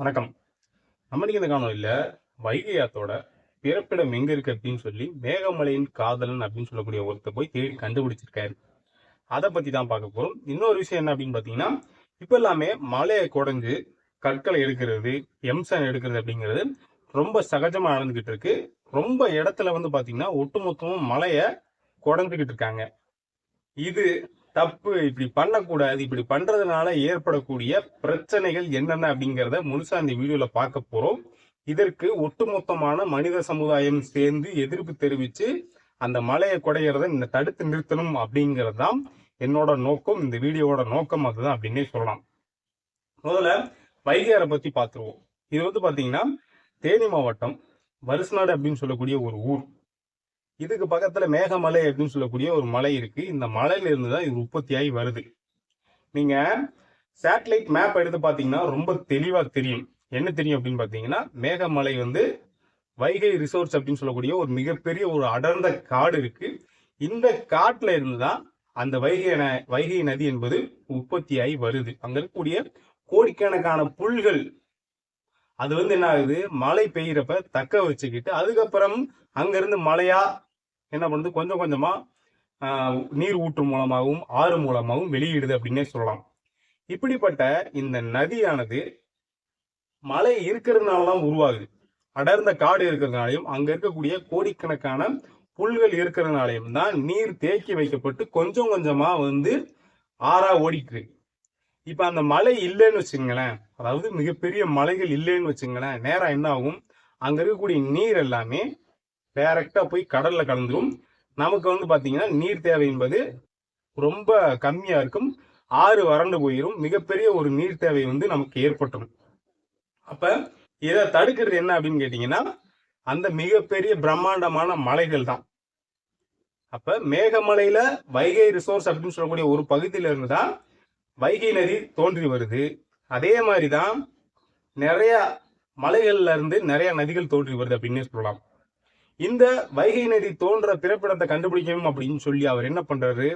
வணக்கம். நம்ம இந்த காணொலியில வைகை ஆத்தோட பிறப்பிடம் எங்க இருக்கு அப்படின்னு சொல்லி மேகமலையின் காதலன் அப்படின்னு சொல்லக்கூடிய ஒருத்தர் போய் தேடி கண்டுபிடிச்சிருக்காரு. அதை பத்தி தான் பார்க்க போறோம். இன்னொரு விஷயம் என்ன அப்படின்னு பாத்தீங்கன்னா இப்ப எல்லாமே மலையை குடைஞ்சு கற்களை எடுக்கிறது எம்சன் எடுக்கிறது அப்படிங்கிறது ரொம்ப சகஜமா நடந்துகிட்டு இருக்கு. ரொம்ப இடத்துல வந்து பாத்தீங்கன்னா ஒட்டுமொத்தமும் மலையை குடஞ்சுக்கிட்டு இருக்காங்க. இது தப்பு இப்படி பண்ணக்கூடாது இப்படி பண்றதுனால ஏற்படக்கூடிய பிரச்சனைகள் என்னென்ன அப்படிங்கிறத முழுசா இந்த வீடியோல பார்க்க போறோம். இதற்கு ஒட்டுமொத்தமான மனித சமுதாயம் சேர்ந்து எதிர்ப்பு தெரிவித்து அந்த மலையை குடையிறத இந்த தடுத்து நிறுத்தணும் அப்படிங்கிறது தான் என்னோட நோக்கம். இந்த வீடியோவோட நோக்கம் அதுதான் அப்படின்னே சொல்லலாம். முதல்ல வைகையாரை பத்தி பார்த்துருவோம். இது வந்து பாத்தீங்கன்னா தேனி மாவட்டம் வருசநாடு அப்படின்னு சொல்லக்கூடிய ஒரு ஊர். இதுக்கு பக்கத்துல மேகமலை அப்படின்னு சொல்லக்கூடிய ஒரு மலை இருக்கு. இந்த மலையில இருந்து தான் இது உற்பத்தியாகி வருது. நீங்க சேட்டலைட் மேப் எடுத்து பாத்தீங்கன்னா ரொம்ப தெளிவா தெரியும். என்ன தெரியும் அப்படின்னு பாத்தீங்கன்னா மேகமலை வந்து வைகை ரிசோர்ஸ் அப்படின்னு சொல்லக்கூடிய ஒரு மிகப்பெரிய ஒரு அடர்ந்த காடு இருக்கு. இந்த காட்டுல இருந்து தான் அந்த வைகை ந- வைகை நதி என்பது உற்பத்தியாகி வருது. அங்க இருக்கக்கூடிய கோடிக்கணக்கான புல்கள் அது வந்து என்ன ஆகுது? மழை பெய்யறப்ப தக்க வச்சுக்கிட்டு அதுக்கப்புறம் அங்கிருந்து மழையா என்ன பண்ணுது? கொஞ்சம் கொஞ்சமாக நீர் ஊற்று மூலமாகவும் ஆறு மூலமாகவும் வெளியிடுது அப்படின்னே சொல்லலாம். இப்படிப்பட்ட இந்த நதியானது மழை இருக்கிறதுனால தான் உருவாகுது. அடர்ந்த காடு இருக்கிறதுனாலையும் அங்கே இருக்கக்கூடிய கோடிக்கணக்கான புல்கள் இருக்கிறதுனாலையும் தான் நீர் தேக்கி வைக்கப்பட்டு கொஞ்சம் கொஞ்சமாக வந்து ஆறா ஓடிட்டு இருக்கு அந்த மழை இல்லைன்னு வச்சுங்களேன் அதாவது மிகப்பெரிய மலைகள் இல்லைன்னு வச்சுங்களேன் நேரம் என்ன ஆகும் அங்கே இருக்கக்கூடிய நீர் எல்லாமே டைரக்டா போய் கடலில் கலந்துரும். நமக்கு வந்து பார்த்தீங்கன்னா நீர் தேவை என்பது ரொம்ப கம்மியாக இருக்கும். ஆறு வறண்டு போயிரும். மிகப்பெரிய ஒரு நீர் தேவை வந்து நமக்கு ஏற்பட்டுரும். அப்போ இதை தடுக்கிறது என்ன அப்படின்னு கேட்டிங்கன்னா அந்த மிகப்பெரிய பிரம்மாண்டமான மலைகள் தான். அப்போ மேகமலையில் வைகை ரிசோர்ஸ் அப்படின்னு சொல்லக்கூடிய ஒரு பகுதியிலிருந்து தான் வைகை நதி தோன்றி வருது. அதே மாதிரி தான் நிறையா மலைகள்ல இருந்து நிறைய நதிகள் தோன்றி வருது அப்படின்னு சொல்லலாம். இந்த வைகை நதி தோன்ற பிறப்பிடத்தை கண்டுபிடிக்கணும் அப்படின்னு சொல்லி அவர் என்ன பண்றாரு?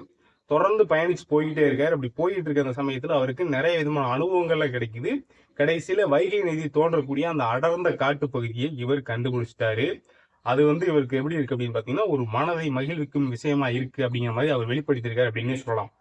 தொடர்ந்து பயணிச்சு போய்கிட்டே இருக்காரு. அப்படி போயிட்டு இருக்க அந்த சமயத்துல அவருக்கு நிறைய விதமான அனுபவங்கள்லாம் கிடைக்குது. கடைசியில வைகை நதி தோன்றக்கூடிய அந்த அடர்ந்த காட்டு பகுதியை இவர் கண்டுபிடிச்சிட்டாரு. அது வந்து இவருக்கு எப்படி இருக்கு அப்படின்னு பாத்தீங்கன்னா ஒரு மனதை மகிழ்விக்கும் விஷயமா இருக்கு அப்படிங்கிற மாதிரி அவர் வெளிப்படுத்தியிருக்காரு அப்படின்னு சொல்லலாம்.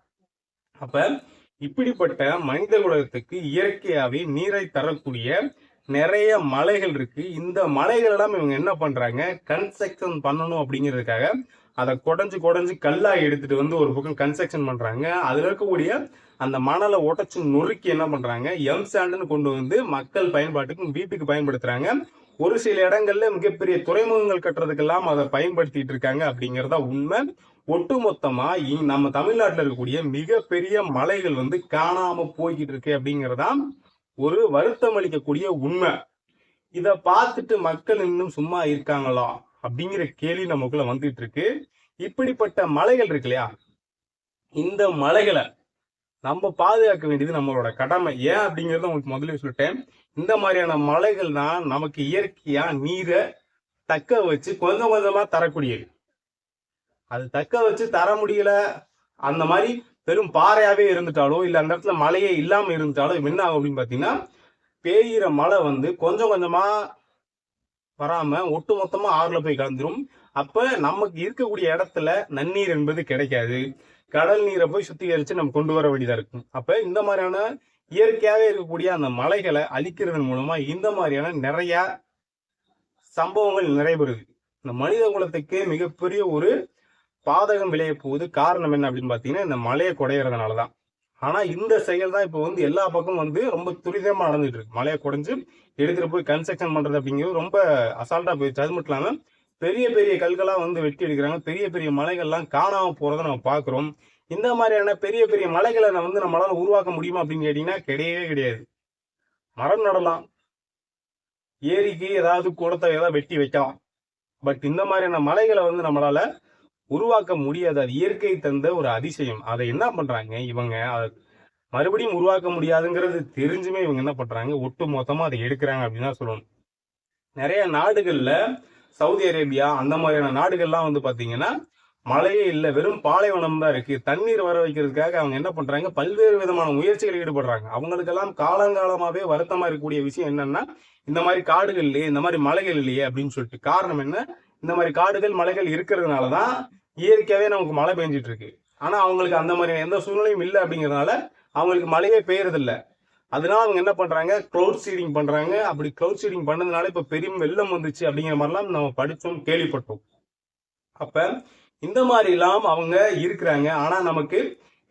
அப்ப இப்படிப்பட்ட மனித குலத்துக்கு இயற்கையாவே நீரை தரக்கூடிய நிறைய மலைகள் இருக்கு. இந்த மலைகள் எல்லாம் இவங்க என்ன பண்றாங்க? கன்ஸ்ட்ரக்ஷன் பண்ணணும் அப்படிங்கிறதுக்காக அதை குடஞ்சு குடஞ்சு கல்லா எடுத்துட்டு வந்து ஒரு பக்கம் கன்ஸ்ட்ரக்ஷன் பண்றாங்க. அதுல இருக்கக்கூடிய அந்த மணலை உடச்சு நொறுக்கி என்ன பண்றாங்க? எம் சாண்டுன்னு கொண்டு வந்து மக்கள் பயன்பாட்டுக்கு வீட்டுக்கு பயன்படுத்துறாங்க. ஒரு சில இடங்கள்ல மிகப்பெரிய துறைமுகங்கள் கட்டுறதுக்கெல்லாம் அதை பயன்படுத்திட்டு இருக்காங்க அப்படிங்கறதா உண்மை. ஒட்டுமொத்தமா இ- நம்ம தமிழ்நாட்டில் இருக்கக்கூடிய மிகப்பெரிய மலைகள் வந்து காணாம போய்கிட்டு இருக்கு அப்படிங்கறதா ஒரு வருத்தம் அளிக்கக்கூடிய உண்மை. இதை பார்த்துட்டு மக்கள் இன்னும் சும்மா இருக்காங்களா? அப்படிங்கிற கேள்வி நமக்குள்ள வந்துட்டு இருக்கு. இப்படிப்பட்ட மலைகள் இருக்கு இல்லையா? இந்த மலைகளை நம்ம பாதுகாக்க வேண்டியது நம்மளோட கடமை. ஏன் அப்படிங்கறத உங்களுக்கு முதல்ல சொல்லிட்டேன். இந்த மாதிரியான மலைகள் தான் நமக்கு இயற்கையா நீரை தக்க வச்சு கொஞ்சம் கொஞ்சமா தரக்கூடியது. அது தக்க வச்சு தர முடியல. அந்த மாதிரி பெரும் பாறையாவே இருந்துட்டாலோ இல்லை அந்த இடத்துல மழையே இல்லாமல் இருந்துட்டாலோ என்ன ஆகும் அப்படின்னு பார்த்தீங்கன்னா பெய்கிற மழை வந்து கொஞ்சம் கொஞ்சமாக வராமல் ஒட்டு மொத்தமாக ஆறுல போய் கலந்துரும். அப்போ நமக்கு இருக்கக்கூடிய இடத்துல நன்னீர் என்பது கிடைக்காது. கடல் நீரை போய் சுத்திகரித்து நம்ம கொண்டு வர வேண்டியதாக இருக்கும். அப்போ இந்த மாதிரியான இயற்கையாகவே இருக்கக்கூடிய அந்த மலைகளை அழிக்கிறதன் மூலமாக இந்த மாதிரியான நிறையா சம்பவங்கள் நிறைவேறுது. இந்த மனித குலத்துக்கு மிகப்பெரிய ஒரு பாதகம் விளைய போகுது. காரணம் என்ன அப்படின்னு பார்த்தீங்கன்னா இந்த மலையை குடையறதுனாலதான். ஆனா இந்த செயல் தான் இப்போ வந்து எல்லா பக்கம் வந்து ரொம்ப துரிதமா நடந்துட்டு இருக்கு மலையை குடைஞ்சு எடுத்துகிட்டு போய் கன்ஸ்ட்ரக்ஷன் பண்றது அப்படிங்கிறது ரொம்ப அசால்ட்டா போயிடுச்சு. அது மட்டும் இல்லாம பெரிய பெரிய கல்களா வந்து வெட்டி எடுக்கிறாங்க. பெரிய பெரிய மலைகள்லாம் காணாம போறதை நம்ம பாக்குறோம். இந்த மாதிரியான பெரிய பெரிய மலைகளை வந்து நம்மளால உருவாக்க முடியுமா அப்படின்னு கேட்டீங்கன்னா கிடையவே கிடையாது. மரம் நடலாம். ஏரிக்கு ஏதாவது குளத்தை ஏதாவது வெட்டி வைக்கலாம். பட் இந்த மாதிரியான மலைகளை வந்து நம்மளால உருவாக்க முடியாது அது இயற்கை தந்த ஒரு அதிசயம். அதை என்ன பண்றாங்க? இவங்க மறுபடியும் உருவாக்க முடியாதுங்கிறது தெரிஞ்சுமே இவங்க என்ன பண்றாங்க? ஒட்டு மொத்தமா அதை எடுக்கிறாங்க அப்படின்னு தான் சொல்லணும். நிறைய நாடுகள்ல சவுதி அரேபியா அந்த மாதிரியான நாடுகள்லாம் வந்து பாத்தீங்கன்னா மழையே இல்லை வெறும் பாலைவனம் தான் இருக்கு. தண்ணீர் வர வைக்கிறதுக்காக அவங்க என்ன பண்றாங்க? பல்வேறு விதமான முயற்சிகள் ஈடுபடுறாங்க. அவங்களுக்கெல்லாம் காலங்காலமாவே வருத்தமா இருக்கக்கூடிய விஷயம் என்னன்னா இந்த மாதிரி காடுகள் இல்லையே இந்த மாதிரி மலைகள் இல்லையே அப்படின்னு சொல்லிட்டு காரணம் என்ன? இந்த மாதிரி காடுகள் மலைகள் இருக்கிறதுனாலதான் இயற்கையாகவே நமக்கு மழை பெஞ்சிட்டு இருக்கு ஆனால் அவங்களுக்கு அந்த மாதிரி எந்த சூழ்நிலையும் இல்லை அப்படிங்கறதுனால அவங்களுக்கு மழையே பெய்யறதில்ல. அதனால அவங்க என்ன பண்றாங்க? க்ளவுட் சீடிங் பண்றாங்க. அப்படி க்ளவுட் சீடிங் பண்ணதுனால இப்போ பெரிய வெள்ளம் வந்துச்சு அப்படிங்கிற மாதிரிலாம் நம்ம படித்தோம் கேள்விப்பட்டோம். அப்ப இந்த மாதிரி எல்லாம் அவங்க இருக்கிறாங்க. ஆனா நமக்கு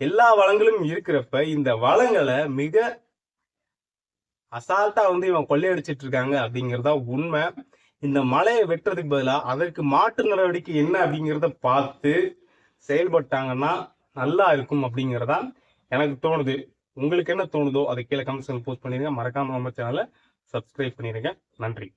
எல்லா வளங்களும் இருக்கிறப்ப இந்த வளங்களை மிக அசால்ட்டா வந்து இவன் கொள்ளையடிச்சிட்டு இருக்காங்க அப்படிங்கிறதா உண்மை. இந்த மலையை வெட்டுறதுக்கு பதிலாக அதற்கு மாற்று நடவடிக்கை என்ன அப்படிங்கிறத பார்த்து செயல்பட்டாங்கன்னா நல்லா இருக்கும் அப்படிங்கறதா எனக்கு தோணுது. உங்களுக்கு என்ன தோணுதோ அதை கீழே கமெண்ட்ஸ் போஸ்ட் பண்ணிருங்க மறக்காமல் நம்ம சேனலை சப்ஸ்கிரைப் பண்ணிடுங்க. நன்றி.